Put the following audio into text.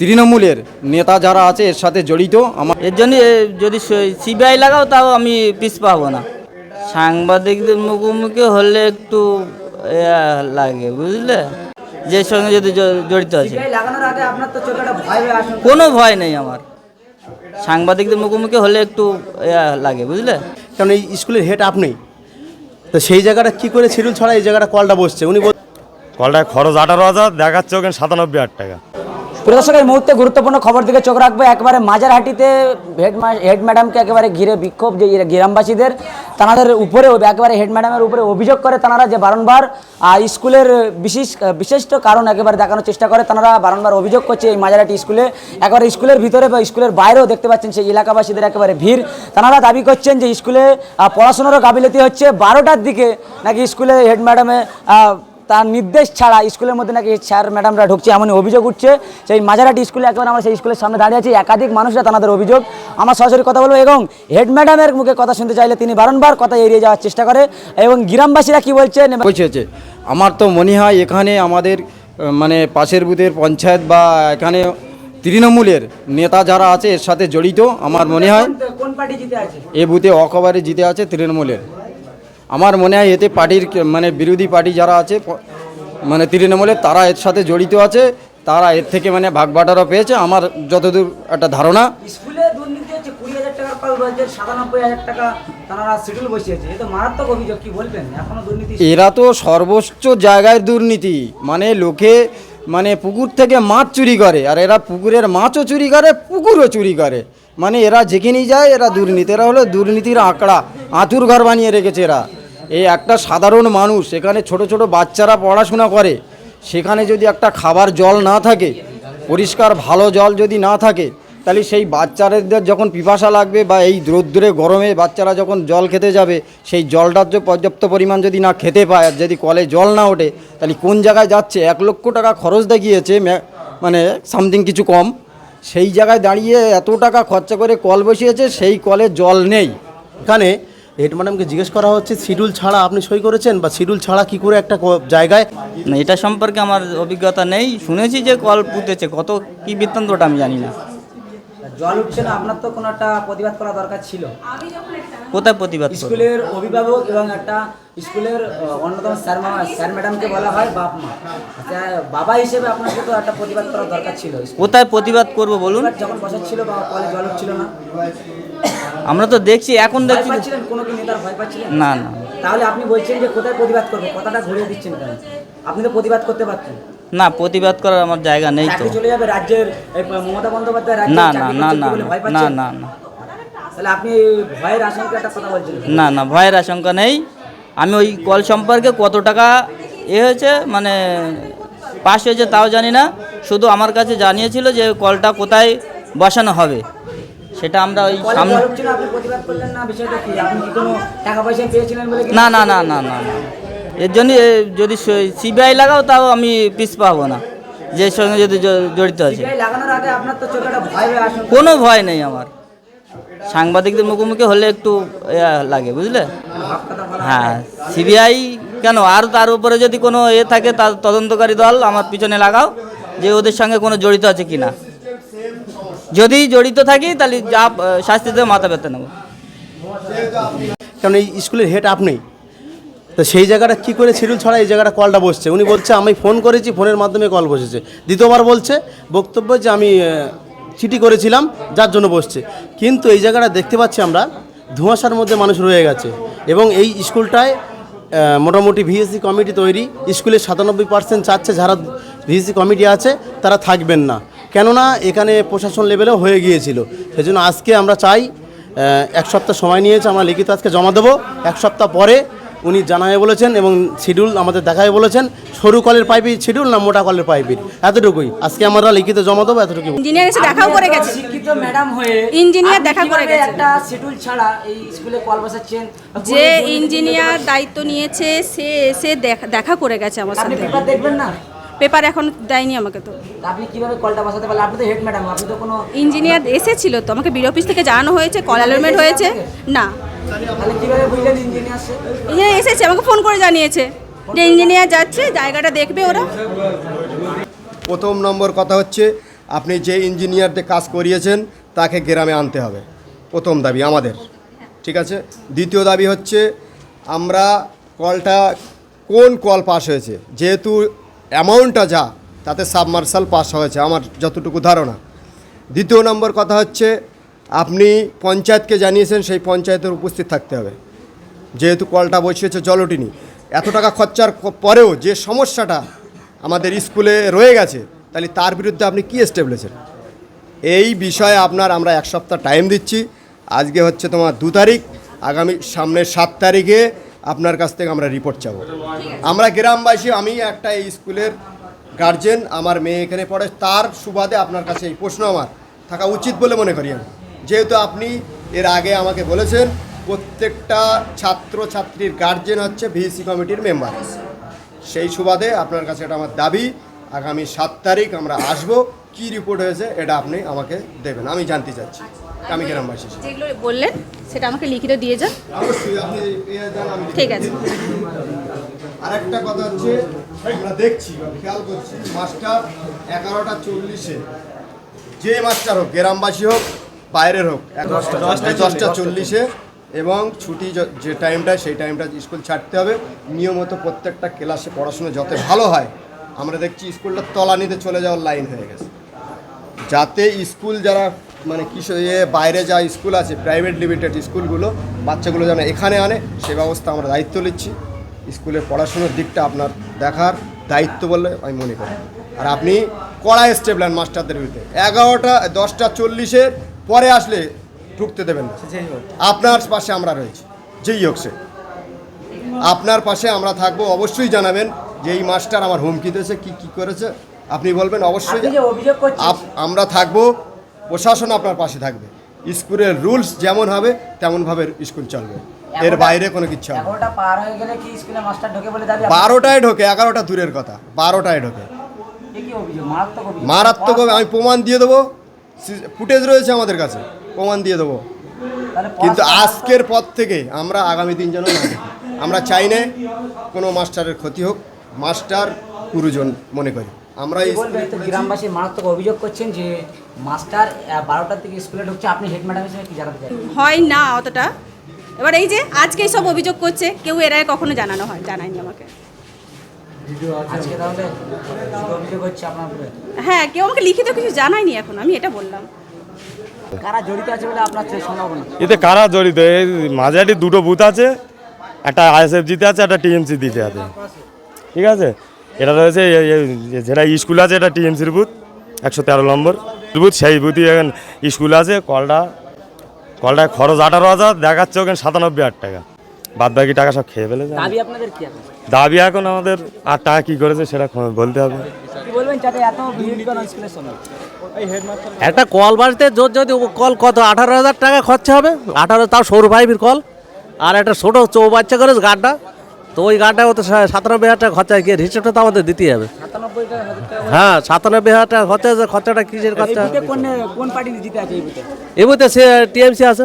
তৃণমূলের নেতা যারা আছে এর সাথে জড়িত আমার এর জন্য এ, যদি সিবিআই লাগাও তাও আমি পিস পাবো না। সাংবাদিকদের মুখোমুখি হলে একটু লাগে বুঝলে? যে সঙ্গে যদি জড়িত আছে। লাগানোর আগে আপনার তো চোখে একটা ভয় আসুন কোনো ভয় নেই আমার। সাংবাদিকদের মুখোমুখি হলে একটু লাগে বুঝলে? কারণ এই স্কুলের হেড আপনি। তো সেই জায়গাটা কি করে শিডিউল ছড়া এই জায়গাটা কলটা বসছে? উনি কলটায় খরচ আঠারো হাজার দেখাচ্ছে ওখানে সাতানব্বই হাজার টাকা। প্রদর্শক এই মুহূর্তে গুরুত্বপূর্ণ খবর দিকে চোখ রাখব। একবারে মাজারহাটিতে হেড হেড ম্যাডামকে একেবারে ঘিরে বিক্ষোভ, যে গ্রামবাসীদের। তাদের উপরে একেবারে হেড ম্যাডামের উপরে অভিযোগ করে তারা যে বারংবার স্কুলের বিশেষ বিশিষ্ট কারণ একেবারে দেখানোর চেষ্টা করে। তারা বারংবার অভিযোগ করছে এই মাজারহাটি স্কুলে। একেবারে স্কুলের ভিতরে বা স্কুলের বাইরেও দেখতে পাচ্ছেন সেই এলাকাবাসীদের একেবারে ভিড়। তারা দাবি করছেন যে স্কুলে পড়াশোনারও গাফিলতি হচ্ছে। বারোটার দিকে নাকি স্কুলে হেড ম্যাডামে তার নির্দেশ ছাড়া স্কুলের মধ্যে নাকি স্যার ম্যাডামরা ঢুকছে এমন অভিযোগ উঠছে। সেই মাজারাটি স্কুলে একেবারে আমরা সেই স্কুলের সামনে দাঁড়িয়ে আছি। একাধিক মানুষরা তাদের অভিযোগ। আমার সরাসরি কথা বলব এবং হেড ম্যাডামের মুখে কথা শুনতে চাইলে তিনি বারংবার কথা এড়িয়ে যাওয়ার চেষ্টা করে এবং গ্রামবাসীরা কি বলছেন পৌঁছেছে আমার তো মনে হয় এখানে আমাদের মানে পাশের বুথের পঞ্চায়েত বা এখানে তৃণমূলের নেতা যারা আছে এর সাথে জড়িত। আমার মনে হয় কোন পার্টি জিতে আছে? এ বুথে অকবারে জিতে আছে তৃণমূলের। আমার মনে হয় এতে পার্টির মানে বিরোধী পার্টি যারা আছে মানে তৃণমূলের তারা এর সাথে জড়িত আছে তারা এর থেকে মানে ভাগবাটারা পেয়েছে। আমার যতদূর একটা ধারণা এরা তো সর্বোচ্চ জায়গায় দুর্নীতি। মানে লোকে মানে পুকুর থেকে মাছ চুরি করে আর এরা পুকুরের মাছও চুরি করে পুকুরও চুরি করে। মানে এরা যেখানেই যায় এরা দুর্নীতি। এরা হলো দুর্নীতির আঁকড়া আঁতুর ঘর বানিয়ে রেখেছে এরা। এই একটা সাধারণ মানুষ, এখানে ছোট ছোট বাচ্চারা পড়াশোনা করে, সেখানে যদি একটা খাবার জল না থাকে, পরিষ্কার ভালো জল যদি না থাকে, তাহলে সেই বাচ্চাদের যখন পিপাসা লাগবে বা এই রোদ্দুরে গরমে বাচ্চারা যখন জল খেতে যাবে, সেই জলটার যে পর্যাপ্ত পরিমাণ যদি না খেতে পায়, আর যদি কলে জল না ওঠে, তাহলে কোন জায়গায় যাচ্ছে? এক লক্ষ টাকা খরচ দেখিয়েছে মানে সামথিং কিছু কম। সেই জায়গায় দাঁড়িয়ে এত টাকা খরচা করে কল বসিয়েছে, সেই কলে জল নেই। এখানে হেড ম্যাডামকে জিজ্ঞেস করা হচ্ছে শিডিউল ছাড়া আপনি সই করেছেন বা শিডিউল ছাড়া কি করে একটা জায়গায় না এটা সম্পর্কে আমার অভিজ্ঞতা নেই। শুনেছি যে কল পুঁতেছে কত কি বৃত্তান্তটা আমি জানি না। জল উঠছে না আপনার তো কোনো একটা প্রতিবাদ করা দরকার ছিল? কোথায় প্রতিবাদ স্কুলের অভিভাবক এবং একটা স্কুলের অন্যতম স্যার মামা স্যার ম্যাডামকে বলা হয় বাপ মা। আচ্ছা, বাবা হিসেবে আপনাকে তো একটা প্রতিবাদ করার দরকার ছিল কোথায় প্রতিবাদ করব বলুন? যখন বসাচ্ছিল বা কলে জল উঠছিল না? আমরা তো দেখছি এখন দেখছি কোনো কি নেতার ভয় পাচ্ছিলেন? না না। তাহলে আপনি বলছেন যে কোথায় প্রতিবাদ করব? কথাটা ঘুরিয়ে দিচ্ছেন কেন? আপনি তো প্রতিবাদ করতে পারতেন। না প্রতিবাদ করার আমার জায়গা নেই তো। চাকরি চলে যাবে রাজ্যের এই মমতা বন্দ্যোপাধ্যায় না না চাকরি না করছে না বলে ভয় না পাচ্ছেন? না না। তাহলে আপনি ভয়ের আশঙ্কা একটা কথা বলছেন। না না ভয়ের আশঙ্কা নেই। আমি ওই কল সম্পর্কে কত টাকা এ হয়েছে মানে পাস হয়েছে তাও জানি না। শুধু আমার কাছে জানিয়েছিল যে কলটা কোথায় বসানো হবে। সেটা আমরা ওই সামনে না না না না না না এর জন্য যদি সিবিআই লাগাও তাও আমি পিস পাবো না। যে সঙ্গে যদি জড়িত আছে। কোনো ভয় নেই আমার। সাংবাদিকদের মুখোমুখি হলে একটু লাগে বুঝলে? হ্যাঁ সিবিআই কেন? আর তার উপরে যদি কোনো এ থাকে তার তদন্তকারী দল আমার পিছনে লাগাও যে ওদের সঙ্গে কোনো জড়িত আছে কি না যদি জড়িত থাকি, তাহলে যা শাস্তি দেবে মাথা ব্যথা নেব। কারণ এই স্কুলের হেড আপনি তো সেই জায়গাটা কি করে শিডিউল ছাড়া এই জায়গাটা কলটা বসছে। উনি বলছে, আমি ফোন করেছি ফোনের মাধ্যমে কল বসেছে। দ্বিতীয়বার বলছে, বক্তব্য যে আমি চিঠি করেছিলাম, যার জন্য বসছে। কিন্তু এই জায়গাটা দেখতে পাচ্ছি আমরা, ধোঁয়াশার মধ্যে মানুষ রয়ে গেছে। এবং এই স্কুলটায় মোটামুটি ভিএসসি কমিটি তৈরি। স্কুলের সাতানব্বই পার্সেন্ট চাচ্ছে, যারা ভিএসসি কমিটি আছে, তারা থাকবেন না। কেননা এখানে প্রশাসন লেভেলেও হয়ে গিয়েছিল। সেজন্য আজকে আমরা চাই এক সপ্তাহ সময় নিয়েছে আমরা লিখিত আজকে জমা দেবো। এক সপ্তাহ পরে উনি জানায় বলেছেন এবং শিডিউল আমাদের দেখায় বলেছেন। সরু কলের পাইপের শিডিউল না মোটা কলের পাইপের? এতটুকুই। আজকে আমরা লিখিত জমা দেবো এতটুকুই। ইঞ্জিনিয়ার এসে দেখাও করে গেছে। শিক্ষিত ম্যাডাম হয়ে ইঞ্জিনিয়ার দেখা করে গেছে। একটা শিডিউল ছাড়া এই স্কুলে কল বসাচ্ছেন? যে ইঞ্জিনিয়ার দায়িত্ব নিয়েছে সে এসে দেখা দেখা করে গেছে আমার সাথে। দেখবেন না? পেপার এখন দেয়নি আমাকে তো। আপনি কীভাবে কলটা বসাতে পারলেন? আপনি তো হেড ম্যাডাম আপনি তো কোনো ইঞ্জিনিয়ার এসেছিল তো আমাকে বিড অফিস থেকে জানানো হয়েছে কল অ্যালটমেন্ট হয়েছে। না। তাহলে কীভাবে বুঝলেন ইঞ্জিনিয়ার সে? ইঞ্জিনিয়ার এসেছে আমাকে ফোন করে জানিয়েছে যে ইঞ্জিনিয়ার যাচ্ছে জায়গাটা দেখবে ওরা। প্রথম নম্বর কথা হচ্ছে আপনি যে ইঞ্জিনিয়ারদের কাজ করিয়েছেন তাকে গ্রামে আনতে হবে। প্রথম দাবি আমাদের ঠিক আছে? দ্বিতীয় দাবি হচ্ছে আমরা কলটা কোন কল পাস হয়েছে? যেহেতু অ্যামাউন্টটা যা, তাতে সাবমার্শাল পাস হয়েছে, আমার যতটুকু ধারণা। দ্বিতীয় নম্বর কথা হচ্ছে, আপনি পঞ্চায়েতকে জানিয়েছেন, সেই পঞ্চায়েতের উপস্থিত থাকতে হবে। যেহেতু কলটা বসিয়েছে জলটিনি। এত টাকা খরচার পরেও যে সমস্যাটা আমাদের স্কুলে রয়ে গেছে, তাহলে তার বিরুদ্ধে আপনি কী স্টেপ নিয়েছেন এই বিষয়ে আপনার আমরা এক সপ্তাহ টাইম দিচ্ছি। আজকে হচ্ছে তোমার দু তারিখ, আগামী সামনের সাত তারিখে আপনার কাছ থেকে আমরা রিপোর্ট চাবো। আমরা গ্রামবাসী, আমি একটা এই স্কুলের গার্জেন আমার মেয়ে এখানে পড়ে, তার সুবাদে আপনার কাছে এই প্রশ্ন আমার। থাকা উচিত বলে মনে করি আমি। যেহেতু আপনি এর আগে আমাকে বলেছেন, প্রত্যেকটা ছাত্র ছাত্রীর গার্জেন হচ্ছে ভিসি কমিটির মেম্বার সেই সুবাদে আপনার কাছে এটা আমার দাবি। আগামী সাত তারিখ আমরা আসব। কি রিপোর্ট হয়েছে, এটা আপনি আমাকে দেবেন। আমি জানতে চাচ্ছি। আমি গ্রামবাসী। যেগুলো বললেন সেটা আমাকে লিখিত দিয়ে যান। অবশ্যই আপনি ঠিক আছে। আরেকটা কথা হচ্ছে আমরা দেখছি খেয়াল করছি মাস্টার এগারোটা চল্লিশে যে মাস্টার হোক গ্রামবাসী হোক বাইরের হোক দশটা দশটা চল্লিশে এবং ছুটি যে টাইমটা সেই টাইমটা স্কুল ছাড়তে হবে। নিয়মিত প্রত্যেকটা ক্লাসে পড়াশোনা যত ভালো হয় আমরা দেখছি স্কুলটা তলানিতে চলে যাওয়ার লাইন হয়ে গেছে। যাতে স্কুল যারা মানে কিশোর ইয়ে বাইরে যা স্কুল আছে প্রাইভেট লিমিটেড স্কুলগুলো বাচ্চাগুলো যেন এখানে আনে সে ব্যবস্থা আমরা দায়িত্ব নিচ্ছি। স্কুলের পড়াশোনার দিকটা আপনার দেখার দায়িত্ব বলে আমি মনে করি। আর আপনি কড়া স্টেপ নেন মাস্টারদের বিরুদ্ধে এগারোটা দশটা চল্লিশের পরে আসলে ঢুকতে দেবেন না। আপনার পাশে আমরা রয়েছি যেই হোক সে। আপনার পাশে আমরা থাকব অবশ্যই জানাবেন যে এই মাস্টার আমার হুমকি দিয়েছে কি কি করেছে। আপনি বলবেন অবশ্যই আমরা থাকব প্রশাসন আপনার পাশে থাকবে। স্কুলের রুলস যেমন হবে তেমনভাবে স্কুল চলবে। এর বাইরে কোনো কিছু হবে? বারোটায় ঢোকে এগারোটা দূরের কথা। বারোটায় ঢোকে। মারাত্মক আমি প্রমাণ দিয়ে দেবো। ফুটেজ রয়েছে আমাদের কাছে। প্রমাণ দিয়ে দেবো। কিন্তু আজকের পর থেকে আমরা আগামী দিন যেন আমরা চাই না কোনো মাস্টারের ক্ষতি হোক। মাস্টার গুরুজন মনে করি। আমরা গ্রামবাসী মারাত্মক অভিযোগ করছেন যে মাস্টার বারোটার থেকে স্কুলে ঢুকছে। আপনি হেড ম্যাডাম হিসেবে কি জানাতে চান হয় না অতটা। এবার এই যে আজকে সব অভিযোগ করছে কেউ এর আগে কখনো জানানো হয় জানায়নি আমাকে। আজকে তাহলে অভিযোগ হচ্ছে আপনার উপরে? হ্যাঁ কেউ আমাকে লিখিত কিছু জানায়নি এখন আমি এটা বললাম। কারা জড়িত আছে বলে আপনার সম্ভাবনা? এতে কারা জড়িত? এই মাঝারি দুটো বুথ আছে একটা আইএসএফ জিতে আছে একটা টিএমসি দিতে আছে? ঠিক আছে? এটা রয়েছে যেটা স্কুল আছে এটা টিএমসির বুথ একশো তেরো নম্বর বুথ। সেই বুথই এখন স্কুল আছে কলটা কলটায় খরচ আঠারো হাজার দেখাচ্ছে ওখানে সাতানব্বই হাজার টাকা। বাদ বাকি টাকা সব খেয়ে ফেলেছে। দাবি এখন? আমাদের আর টাকা কী করেছে সেটা বলতে হবে। একটা কল বাড়িতে জোর যদি কল কত আঠারো হাজার টাকা খরচা হবে? আঠারো তাও সৌর ফাইভের কল। আর একটা ছোটো চৌবাচ্চা করে গাড়টা তো ওই গাড়টা তো সাতানব্বই হাজার টাকা খরচা কি হিসেবটা তো আমাদের দিতে হবে। হ্যাঁ সাতানব্বই হাজার টাকা খরচা আছে খরচাটা কিসের খরচা? এবার কোন পার্টি জিতে আছে সে টিএমসি আছে।